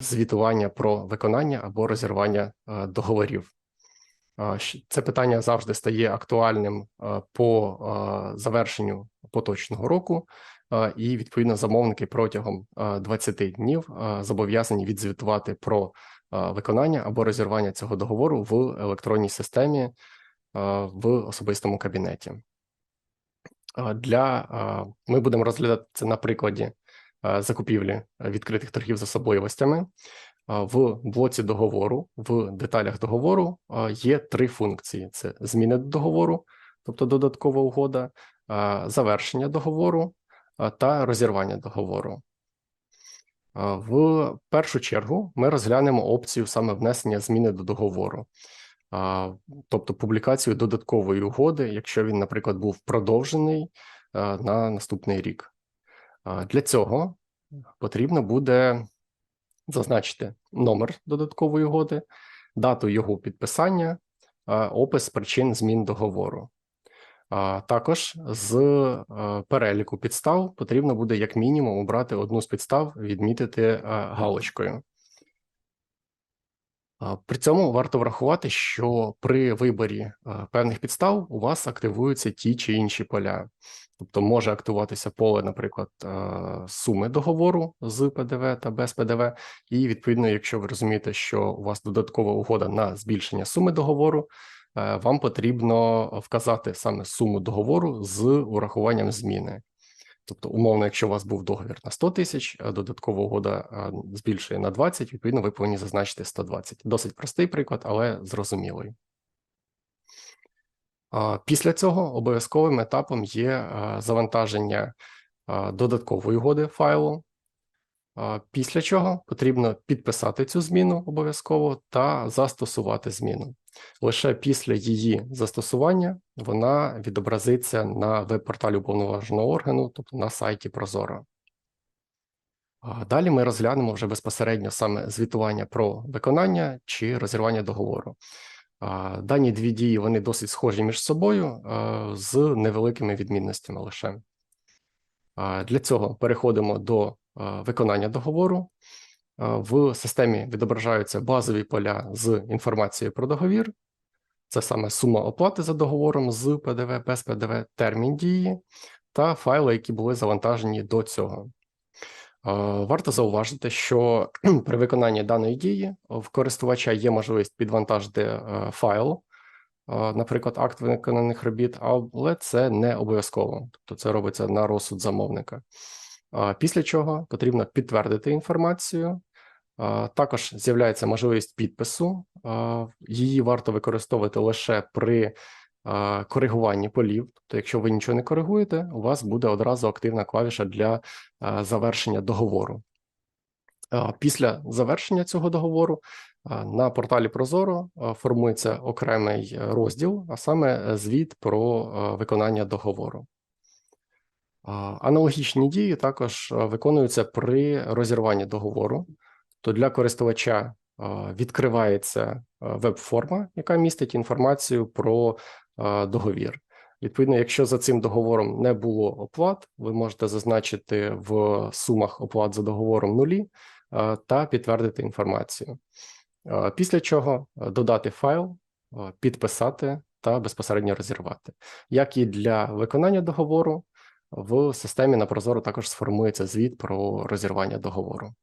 звітування про виконання або розірвання е, договорів. Це питання завжди стає актуальним е, по е, завершенню поточного року, і відповідно замовники протягом е, 20 днів зобов'язані відзвітувати про виконання або розірвання цього договору в електронній системі в особистому кабінеті. Для ми будемо розглядати це на прикладі закупівлі відкритих торгів з особливостями. В блоці договору, в деталях договору є три функції: це зміни до договору, тобто додаткова угода, завершення договору та розірвання договору. В першу чергу ми розглянемо опцію саме внесення зміни до договору, тобто публікацію додаткової угоди, якщо він, наприклад, був продовжений на наступний рік. Для цього потрібно буде зазначити номер додаткової угоди, дату його підписання, опис причин змін договору. Також з е, переліку підстав потрібно буде як мінімум обрати одну з підстав, відмітити е, галочкою. При цьому варто врахувати, що при виборі певних підстав у вас активуються ті чи інші поля. Тобто може активуватися поле, наприклад, суми договору з ПДВ та без ПДВ, і відповідно, якщо ви розумієте, що у вас додаткова угода на збільшення суми договору, е, вам потрібно вказати саме суму договору з урахуванням зміни. Тобто, умовно, якщо у вас був договір на 100 тисяч, додаткова угода збільшує на 20, відповідно, ви повинні зазначити 120. Досить простий приклад, але зрозумілий. Після цього обов'язковим етапом є завантаження додаткової угоди файлу. Після чого потрібно підписати цю зміну обов'язково та застосувати зміну. Лише після її застосування вона відобразиться на веб-порталі уповноваженого органу, тобто на сайті Прозоро. Далі ми розглянемо вже безпосередньо саме звітування про виконання чи розірвання договору. Дані дві дії вони досить схожі між собою з невеликими відмінностями лише. Для цього переходимо до виконання договору. В системі відображаються базові поля з інформацією про договір. Це саме сума оплати за договором з ПДВ, без ПДВ, термін дії та файли, які були завантажені до цього. Е, Варто зауважити, що при виконанні даної дії в користувача є можливість підвантажити е, файл, е, наприклад, акт виконаних робіт, але це не обов'язково, тобто це робиться на розсуд замовника. Після чого потрібно підтвердити інформацію. Також з'являється можливість підпису. Її варто використовувати лише при коригуванні полів. Тобто, якщо ви нічого не коригуєте, у вас буде одразу активна клавіша для завершення договору. Після завершення цього договору на порталі Прозоро формується окремий е, розділ, а саме е, звіт про виконання договору. Аналогічні дії також виконуються при розірванні договору. То для користувача відкривається веб-форма, яка містить інформацію про договір. Відповідно, якщо за цим договором не було оплат, ви можете зазначити в сумах оплат за договором нулі та підтвердити інформацію. Після чого додати файл, підписати та безпосередньо розірвати. Як і для виконання договору, в системі на Прозоро також сформується звіт про розірвання договору.